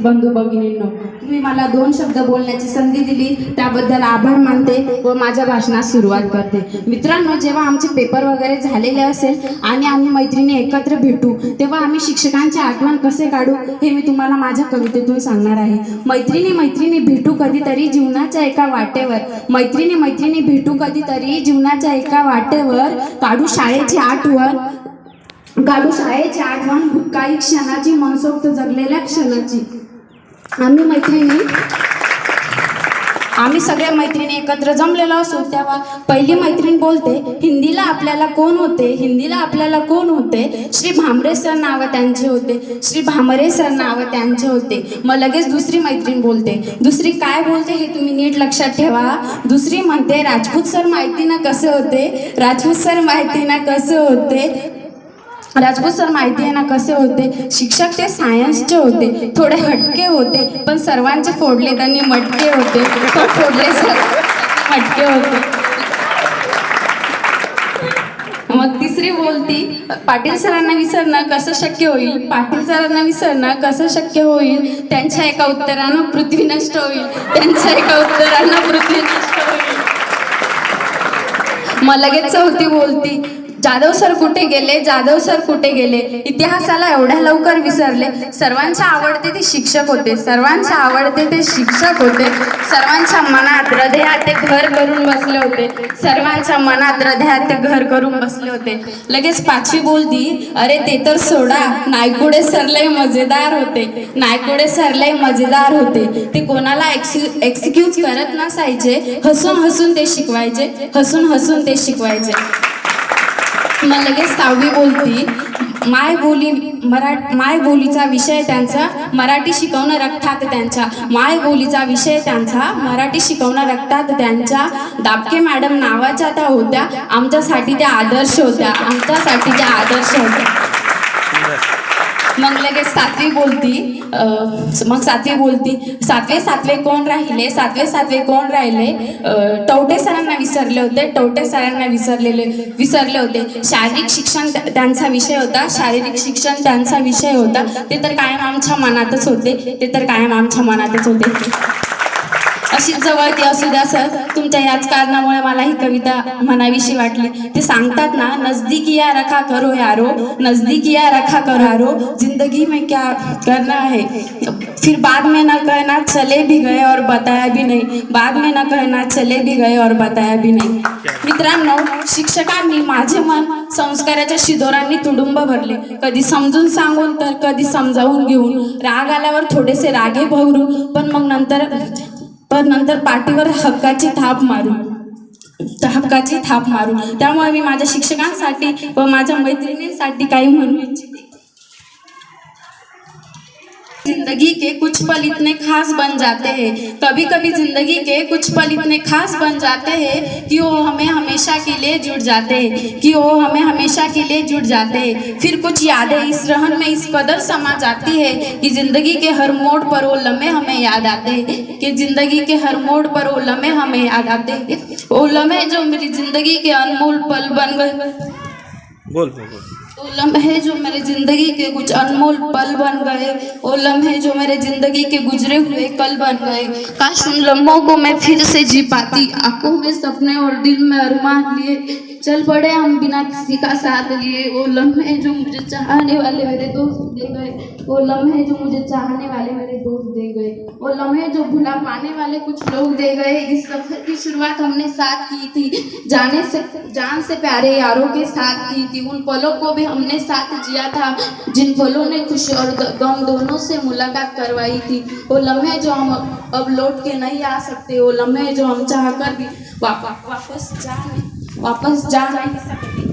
बंधू भगिनींनो तुम्ही मला दोन शब्द बोलण्याची संधी दिली त्याबद्दल आभार मानते व माझ्या भाषणास सुरुवात करते. मित्रांनो जेव्हा आमचे पेपर वगैरे झालेले असेल आणि आम्ही मैत्रिणी एकत्र भेटू तेव्हा आम्ही शिक्षकांची आठवण कसे काढू हे मी तुम्हाला माझ्या कवितेतून सांगणार आहे. मैत्रिणी मैत्रिणी भेटू कधीतरी जीवनाच्या एका वाटेवर. मैत्रिणी मैत्रिणी भेटू कधीतरी जीवनाच्या एका वाटेवर. काढू शाळेची आठवण. काढू शाळेची आठवण काही क्षणाची मनसोक्त जगलेल्या क्षणाची. आम्ही मैत्रिणी. आम्ही सगळ्या मैत्रिणी एकत्र जमलेलो असो तेव्हा पहिली मैत्रीण बोलते हिंदीला आपल्याला कोण होते? हिंदीला आपल्याला कोण होते? श्री भामरे सर नावं त्यांचे होते. श्री भामरे सर नावं त्यांचे होते. मग लगेच दुसरी मैत्रीण बोलते दुसरी काय बोलते हे तुम्ही नीट लक्षात ठेवा. दुसरी म्हणते राजपूत सर माहिती ना कसे होते? राजपूत सर माहिती ना कसे होते? राजपूत सर माहिती आहे ना कसे होते? शिक्षक ते सायन्सचे होते. थोडे हटके होते पण सर्वांचे फोडले त्यांनी मटके होते. पण फोडले सर हटके होते. मग तिसरी बोलती पाटील सरांना विसरणं कसं शक्य होईल? पाटील सरांना विसरणं कसं शक्य होईल? त्यांच्या एका उत्तरानं पृथ्वी नष्ट होईल. त्यांच्या एका उत्तरानं पृथ्वी नष्ट होईल. मग लगेच चौथी बोलती जाधव सर कुठे गेले? जाधव सर कुठे गेले? इतिहासाला एवढ्या लवकर विसरले. सर्वांच्या आवडते ते शिक्षक होते. सर्वांच्या आवडते ते शिक्षक होते. सर्वांच्या मनात हृदयात ते घर करून बसले होते. सर्वांच्या मनात हृदयात ते घर करून बसले होते. लगेच पाचवी बोलती अरे ते तर सोडा. नायकुडे सर मजेदार होते. नायकुडे सर लय मजेदार होते. ते कोणाला एक्सिक्यूज करत नसायचे. हसून हसून ते शिकवायचे. हसून हसून ते शिकवायचे. मग लगेच सहावी बोलती. माय बोली मरा माय बोलीचा विषय त्यांचा मराठी शिकवणं रक्तात त्यांच्या. माय बोलीचा विषय त्यांचा मराठी शिकवणं रक्तात त्यांच्या. दाबके मॅडम नावाच्या त्या होत्या. आमच्यासाठी त्या आदर्श होत्या. आमच्यासाठी त्या आदर्श होत्या. मग लगेच सातवी बोलती मग सातवी बोलती सातवे सातवे कोण राहिले? सातवे सातवे कोण राहिले? टवटे सरांना विसरले होते टवटे सरांना विसरलेले विसरले होते. शारीरिक शिक्षण त्यांचा विषय होता शारीरिक शिक्षण त्यांचा विषय होता. ते तर कायम आमच्या मनातच होते ते तर कायम आमच्या मनातच होते. अशीच जवळती असू द्या सर. तुमच्या याच कारणामुळे मला ही कविता म्हणावीशी वाटली. ते सांगतात ना नजदीकिया रखा करो यारो नजदीकिया रखा करो यारो. जिंदगी में क्या करना है? फिर बाद में ना कहना चले भी गए और बताया भी नहीं. बाद में ना कहना चले भी गए और बताया भी नहीं. मित्रांनो शिक्षकांनी माझे मन संस्काराच्या शिदोरांनी तुडुंब भरले. कधी समजून सांगून तर कधी समजावून घेऊन. राग आल्यावर थोडेसे रागे भरून. पण मग नंतर पण नंतर पाठीवर हक्काची थाप मारू. हक्काची थाप मारू. त्यामुळे मी माझ्या शिक्षकांसाठी व माझ्या मैत्रिणींसाठी काही म्हणू इच्छिते. जिंदगी के कुछ पल इतने खास बन जाते हैं. कभी कभी जिंदगी के कुछ पल इतने खास बन जाते हैं कि वो हमें हमें हमेशा के लिए जुड़ जाते कि वो हमें हमेशा के लिए जुड़ जाते फिर कुछ यादें इस रहन में इस कदर समा जाती है, कि ज़िंदगी के हर मोड़ पर वो लम्हे हमें याद आते कि ज़िंदगी के हर मोड़ पर वो लम्हे हमें याद आते वो लम्हे जो मेरी ज़िंदगी के अनमोल पल बन गए। बोल बोल। वो लम्हे जो मेरे ज़िंदगी के कुछ अनमोल पल बन गए, वो लम्हे जो मेरे ज़िंदगी के गुजरे हुए कल बन गए। काश उन लम्हों को मैं फिर से जी पाती, आँखों में सपने और दिल में अरमान लिए। चल पड़े हम बिना किसी का साथ लिए। वो लम्हे जो मुझे चाहने वाले मेरे दोस्त दे गए। वो लम्हे जो मुझे चाहने वाले मेरे दोस्त दे गए। वो लम्हे जो भुला पाने वाले कुछ लोग दे गए। इस सफ़र की शुरुआत हमने साथ की थी। जाने से, जान से प्यारे यारों के साथ की थी। उन पलों को भी हमने साथ जिया था। जिन पलों ने खुशी और गम दोनों से मुलाकात करवाई थी। वो लम्हे जो हम अब लौट के नहीं आ सकते। वो लम्हे जो हम चाह कर भी वापस जा वापस जा नहीं सकते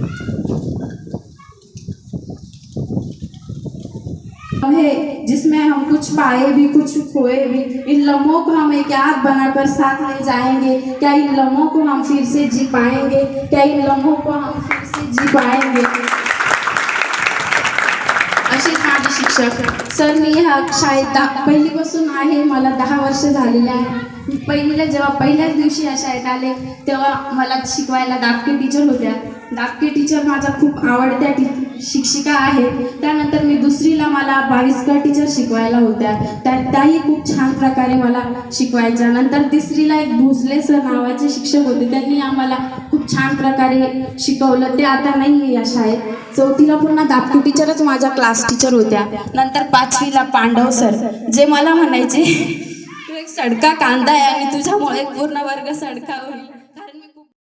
लम्हे जिसमें हम कुछ पाए भी, कुछ खोए भी, इन लम्हों को हम एक याद बनाकर साथ ले जाएँगे। क्या इन लम्हों को हम फिर से जी पाएँगे? क्या इन लम्हों को हम फिर से जी पाएँगे? असेच माझे शिक्षक, सर, मी ह्या शाळेत दहा पहिलीपासून आहे, मला दहा वर्ष झालेली मी पहिलीला जेव्हा पहिल्याच दिवशी या शाळेत आले तेव्हा मला शिकवायला दाबके टीचर होत्या. दापके टीचर माझ्या खूप आवडत्या टी शिक्षिका आहे. त्यानंतर मी दुसरीला मला बावीसकर टीचर शिकवायला होत्या. त्या त्याही खूप छान प्रकारे मला शिकवायच्या. नंतर तिसरीला एक भोसले सर नावाचे शिक्षक होते. त्यांनी आम्हाला खूप छान प्रकारे शिकवलं. ते आता नाही आहे या शाळेत. चौथीला पुन्हा दाबके टीचरच माझ्या क्लास टीचर होत्या. नंतर पाचवीला पांडव सर जे मला म्हणायचे सडका कांदा आहे आणि तुझ्यामुळे पूर्ण वर्ग सडका होईल.